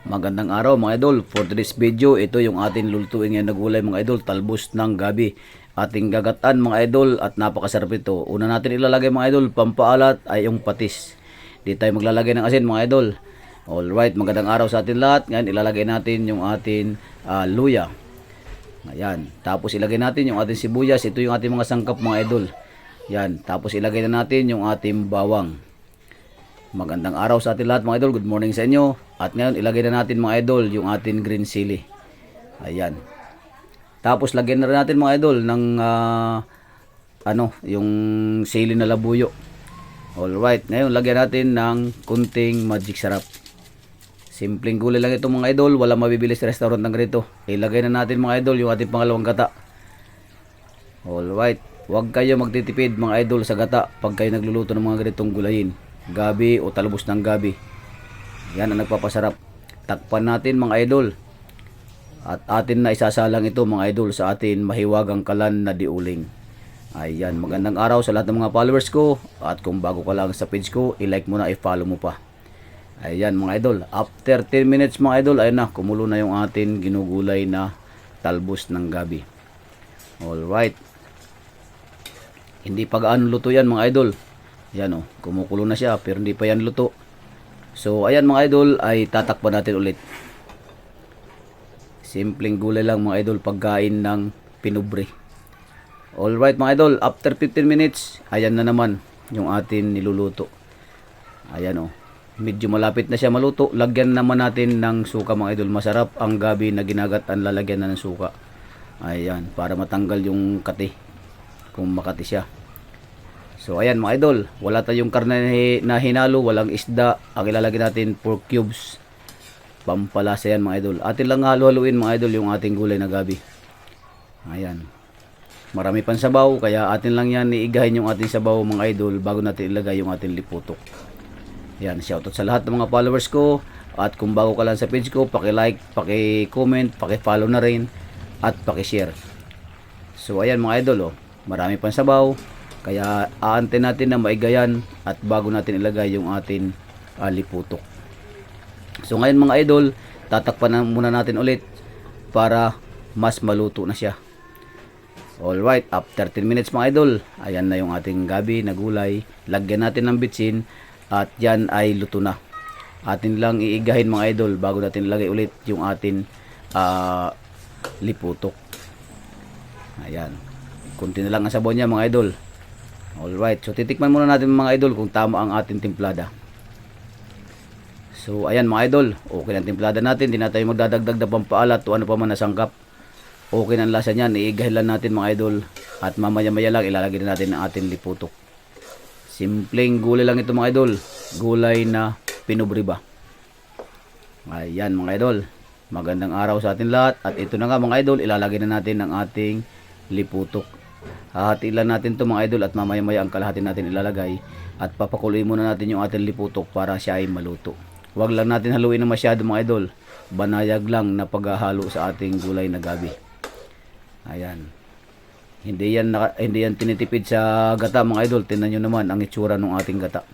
Magandang araw mga idol. For today's video, ito yung ating lulutuin ngayon na gulay mga idol, talbos ng gabi. Ating gagatan mga idol at napakasarap ito. Una natin ilalagay mga idol, pampaalat ay yung patis. Di tayo maglalagay ng asin mga idol. Alright, magandang araw sa atin lahat. Ngayon ilalagay natin yung ating ah, luya. Ayan. Tapos ilagay natin yung ating sibuyas. Ito yung ating mga sangkap mga idol. Yan. Tapos ilagay na natin yung ating bawang. Magandang araw sa atin lahat mga idol. Good morning sa inyo. At ngayon ilagay na natin mga idol yung ating green chili. Ayan. Tapos lagyan na rin natin mga idol ng ah, ano, yung sili na labuyo. Alright. Ngayon lagyan natin ng kunting magic sarap. Simpleng gulay lang ito mga idol. Wala mabibili sa restaurant ng ganito. Ilagay na natin mga idol yung ating pangalawang gata. Alright. Huwag kayo magtitipid mga idol sa gata pag kayo nagluluto ng mga ganitong gulayin. Gabi o talbos ng gabi. Yan ang nagpapasarap. Takpan natin mga idol. At atin na isasalang ito mga idol sa atin mahiwagang kalan na diuling. Ayan, magandang araw sa lahat ng mga followers ko. At kung bago ka lang sa page ko, i-like mo na, i-follow mo pa. Ayan mga idol, after 10 minutes mga idol, ayun na, kumulo na yung atin ginugulay na talbos ng gabi. Alright. Hindi pa gaano luto yan mga idol. Yan o, kumukulo na siya pero hindi pa yan luto. So ayan mga idol ay tatakpan natin ulit. Simpleng gulay lang mga idol pagkain ng pinubre. Alright mga idol, after 15 minutes, ayan na naman yung atin niluluto. Ayan o, medyo malapit na siya maluto. Lagyan naman natin ng suka mga idol. Masarap ang gabi na ginagatan lalagyan na ng suka. Ayan, para matanggal yung kati. Kung makati siya. So ayan mga idol, wala tayong karne na hi- na hinalo, walang isda. Ang ilalagay natin pork cubes. Pampalasa yan mga idol. Atin lang halo-haluin mga idol yung ating gulay na gabi. Ayan. Marami pang sabaw, kaya atin lang yan iigahin yung ating sabaw mga idol bago natin ilagay yung ating liputok. Yan, shoutout sa lahat ng mga followers ko. At kung bago ka lang sa page ko, paki-like, paki-comment, paki-follow na rin at paki-share. So ayan mga idol, oh, marami pang sabaw. Kaya aante natin na maigayan at bago natin ilagay yung ating ah, liputok. So ngayon mga idol, tatakpan na muna natin ulit para mas maluto na siya. Alright, after 10 minutes mga idol, ayan na yung ating gabi na gulay. Lagyan natin ng bitsin at yan ay luto na. Atin lang iigahin mga idol bago natin ilagay ulit yung ating ah, liputok. Ayan. Kunti na lang ang sabon niya mga idol. Alright, so titikman muna natin mga idol kung tama ang ating timplada. So ayan mga idol, okay ang timplada natin. Hindi na tayo magdadagdag na pampaalat o ano pa man na sangkap. Okay na ang lasa niyan, iigahin lang natin mga idol. At mamaya maya lang ilalagay na natin ang ating liputok. Simpleng gulay lang ito mga idol. Gulay na pinubri ba. Ayan mga idol. Magandang araw sa atin lahat. At ito na nga mga idol, ilalagay na natin ang ating liputok. Hahati lang natin to mga idol at mamaya maya ang kalahati natin ilalagay. At papakuloy muna natin yung ating liputok para siya ay maluto. Huwag lang natin haluin na masyado mga idol. Banayag lang na paghahalo sa ating gulay na gabi. Ayan. Hindi yan, naka, hindi yan tinitipid sa gata mga idol. Tingnan nyo naman ang itsura ng ating gata.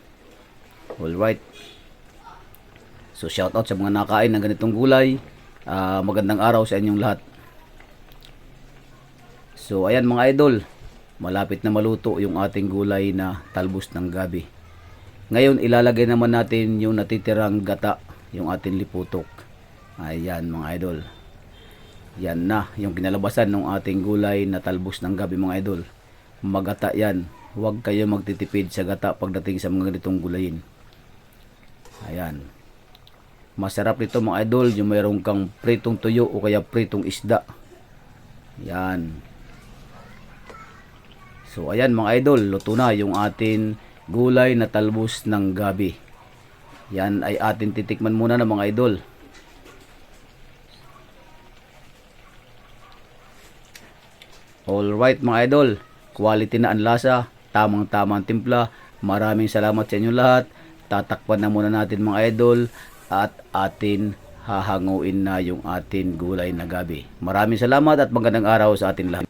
Alright. So shout out sa mga nakain ng ganitong gulay. Ah, magandang araw sa inyong lahat. So ayan mga idol, malapit na maluto yung ating gulay na talbos ng gabi. Ngayon ilalagay naman natin yung natitirang gata, yung ating liputok. Ayan mga idol. Yan na, yung kinalabasan ng ating gulay na talbos ng gabi mga idol. Magata yan. Huwag kayo magtitipid sa gata pagdating sa mga ganitong gulayin. Ayan. Masarap nito mga idol, yung mayroong kang pritong tuyo o kaya pritong isda. Yan. So ayan mga idol, luto na yung atin gulay na talbos ng gabi. Yan ay atin titikman muna ng mga idol. Alright mga idol, quality na ang lasa, tamang tamang timpla. Maraming salamat sa inyo lahat. Tatakpan na muna natin mga idol at atin hahanguin na yung atin gulay na gabi. Maraming salamat at magandang araw sa atin lahat.